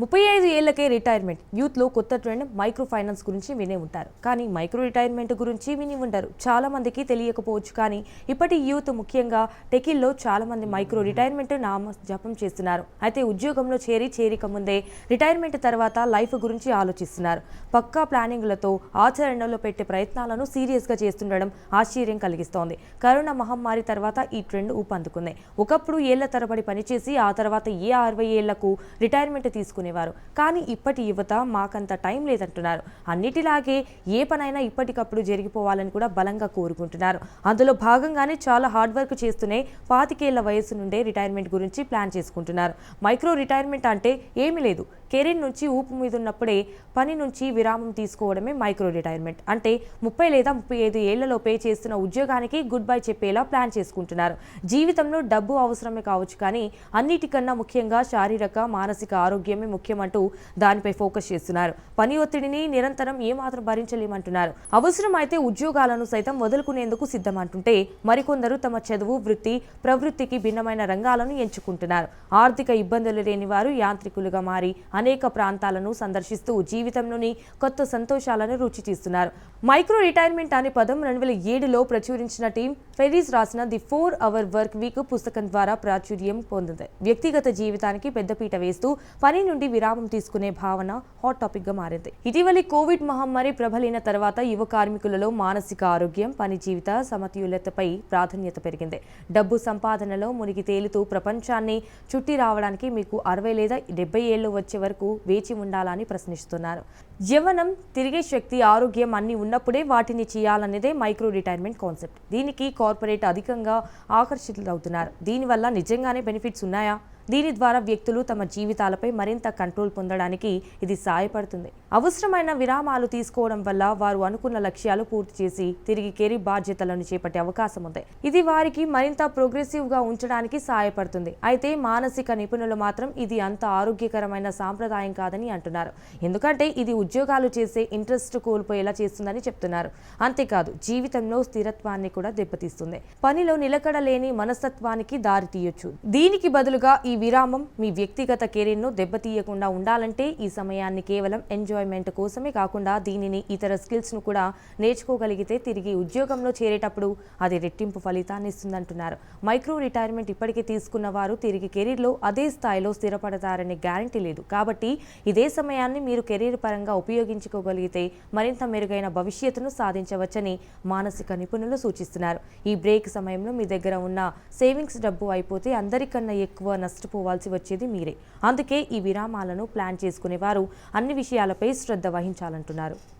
ముప్పై ఐదు ఏళ్ళకే రిటైర్మెంట్. యూత్లో కొత్త ట్రెండ్ మైక్రో ఫైనాన్స్ గురించి వినే ఉంటారు. కానీ మైక్రో రిటైర్మెంట్ గురించి విని ఉంటారు. చాలా మందికి తెలియకపోవచ్చు. కానీ ఇప్పటి యూత్ ముఖ్యంగా టెకిల్లో చాలా మంది మైక్రో రిటైర్మెంట్ నామ జపం చేస్తున్నారు. అయితే ఉద్యోగంలో చేరి చేరిక ముందే రిటైర్మెంట్ తర్వాత లైఫ్ గురించి ఆలోచిస్తున్నారు. పక్కా ప్లానింగ్లతో ఆచరణలో పెట్టే ప్రయత్నాలను సీరియస్గా చేస్తుండడం ఆశ్చర్యం కలిగిస్తోంది. కరోనా మహమ్మారి తర్వాత ఈ ట్రెండ్ ఊపందుకుంది. ఒకప్పుడు ఏళ్ళ తరబడి పనిచేసి ఆ తర్వాత ఏ అరవై ఏళ్ళకు రిటైర్మెంట్ చేసుకునేవారు కానీ ఇప్పటి యువత మాకంత టైం లేదంటున్నారు. అన్నిటిలాగే ఏ పనైనా ఇప్పటికప్పుడు జరిగిపోవాలని కూడా బలంగా కోరుకుంటున్నారు. అందులో భాగంగానే చాలా హార్డ్ వర్క్ చేస్తూనే పాతికేళ్ళ వయసు నుండే రిటైర్మెంట్ గురించి ప్లాన్ చేసుకుంటున్నారు. మైక్రో రిటైర్మెంట్ అంటే ఏమీ లేదు. కెరీర్ నుంచి ఊపు మీద ఉన్నప్పుడే పని నుంచి విరామం తీసుకోవడమే మైక్రో రిటైర్మెంట్ అంటే ముప్పై లేదా ముప్పై ఐదు ఏళ్ళలోపే చేస్తున్న ఉద్యోగానికి గుడ్ బై చెప్పేలా ప్లాన్ చేసుకుంటున్నారు. జీవితంలో డబ్బు అవసరమే కావచ్చు కానీ అన్నిటికన్నా ముఖ్యంగా శారీరక మానసిక ఆరోగ్యమే ముఖ్యమంటూ దానిపై ఫోకస్ చేస్తున్నారు. పని ఒత్తిడిని నిరంతరం ఏమాత్రం భరించలేమంటున్నారు. అవసరమైతే ఉద్యోగాలను సైతం వదులుకునేందుకు సిద్ధమంటుంటే మరికొందరు తమ చదువు వృత్తి ప్రవృత్తికి భిన్నమైన రంగాలను ఎంచుకుంటున్నారు. ఆర్థిక ఇబ్బందులు లేని వారు యాంత్రికులుగా మారి అనేక ప్రాంతాలను సందర్శిస్తూ జీవితంలోని కొత్త సంతోషాలను రుచి తీస్తున్నారు. మైక్రో రిటైర్మెంట్ అనే పదం రెండు వేల ఏడులో ప్రచురించిన టీం ఫెరీస్ రాసిన the four hour work week పుస్తకం ద్వారా ప్రాచుర్యం పొందింది. వ్యక్తిగత జీవితానికి పెద్దపీట వేస్తూ పని నుండి విరామం తీసుకునే భావన హాట్ టాపిక్గా మారింది. ఇటీవలి కోవిడ్ మహమ్మారి ప్రబలిన తర్వాత యువ కార్మికులలో మానసిక ఆరోగ్యం పని జీవిత సమతుల్యతపై ప్రాధాన్యత పెరిగింది. డబ్బు సంపాదనలో మునిగి తేలుతూ ప్రపంచాన్ని చుట్టి రావడానికి మీకు అరవై లేదా డెబ్బై ఏళ్ళు వచ్చే వరకు వేచి ఉండాలని ప్రశ్నిస్తున్నారు. యవ్వనం తిరిగే శక్తి ఆరోగ్యం అన్ని ఉన్నప్పుడే వాటిని చేయాలనేదే మైక్రో రిటైర్మెంట్ కాన్సెప్ట్. దీనికి కార్పొరేట్ అధికంగా ఆకర్షితులవుతున్నారు. దీనివల్ల నిజంగానే బెనిఫిట్స్ ఉన్నాయా? దీని ద్వారా వ్యక్తులు తమ జీవితాలపై మరింత కంట్రోల్ పొందడానికి ఇది సహాయపడుతుంది అవసరమైన విరామాలు తీసుకోవడం వల్ల వారు అనుకున్న లక్ష్యాలు పూర్తి చేసి తిరిగి కెరీర్ బాధ్యతలను చేపట్టే అవకాశం ఉంది. ఇది వారికి మరింత ప్రోగ్రెసివ్గా ఉంచడానికి సహాయపడుతుంది అయితే మానసిక నిపుణులు మాత్రం ఇది అంత ఆరోగ్యకరమైన సాంప్రదాయం కాదని అంటున్నారు. ఎందుకంటే ఇది ఉద్యోగాలు చేసే ఇంట్రెస్ట్ కోల్పోయేలా చేస్తుందని చెప్తున్నారు. అంతేకాదు జీవితంలో స్థిరత్వాన్ని కూడా దెబ్బతీస్తుంది. పనిలో నిలకడ లేని మనస్తత్వానికి దారి తీయొచ్చు. దీనికి బదులుగా ఈ విరామం మీ వ్యక్తిగత కెరీర్ను దెబ్బతీయకుండా ఉండాలంటే ఈ సమయాన్ని కేవలం ఎంజాయ్మెంట్ కోసమే కాకుండా దీనిని ఇతర స్కిల్స్ను కూడా నేర్చుకోగలిగితే తిరిగి ఉద్యోగంలో చేరేటప్పుడు అది రెట్టింపు ఫలితాన్ని ఇస్తుందంటున్నారు. మైక్రో రిటైర్మెంట్ ఇప్పటికే తీసుకున్న వారు తిరిగి కెరీర్లో అదే స్థాయిలో స్థిరపడతారనే గ్యారంటీ లేదు. కాబట్టి ఇదే సమయాన్ని మీరు కెరీర్ పరంగా ఉపయోగించుకోగలిగితే మరింత మెరుగైన భవిష్యత్తును సాధించవచ్చని మానసిక నిపుణులు సూచిస్తున్నారు. ఈ బ్రేక్ సమయంలో మీ దగ్గర ఉన్న సేవింగ్స్ డబ్బు అయిపోతే అందరికన్నా ఎక్కువ నష్టపోవాల్సి వచ్చేది మీరే. అందుకే ఈ విరామాలను ప్లాన్ చేసుకునేవారు. అన్ని విషయాలపై శ్రద్ధ వహించాలంటున్నారు.